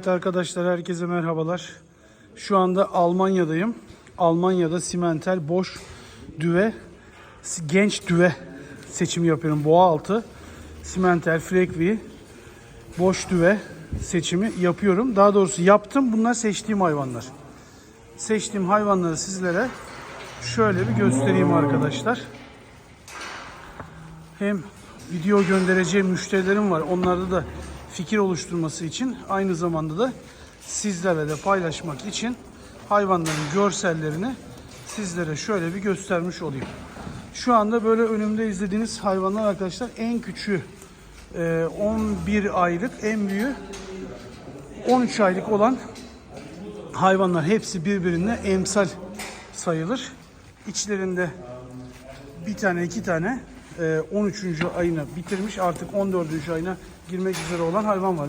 Evet arkadaşlar herkese merhabalar. Şu anda Almanya'dayım. Almanya'da simental boş düve, genç düve seçimi yapıyorum. Boğa altı, simental frekvi, boş düve seçimi yapıyorum. Daha doğrusu yaptım. Bunlar seçtiğim hayvanlar. Seçtiğim hayvanları sizlere şöyle bir göstereyim arkadaşlar. Hem video göndereceğim müşterilerim var. Onlarda da fikir oluşturması için aynı zamanda da sizlerle de paylaşmak için hayvanların görsellerini sizlere şöyle bir göstermiş olayım. Şu anda böyle önümde izlediğiniz hayvanlar arkadaşlar en küçüğü e, 11 aylık en büyüğü 13 aylık olan hayvanlar hepsi birbirine emsal sayılır. İçlerinde bir tane iki tane e, 13. ayını bitirmiş artık 14. ayına girmek üzere olan hayvan var.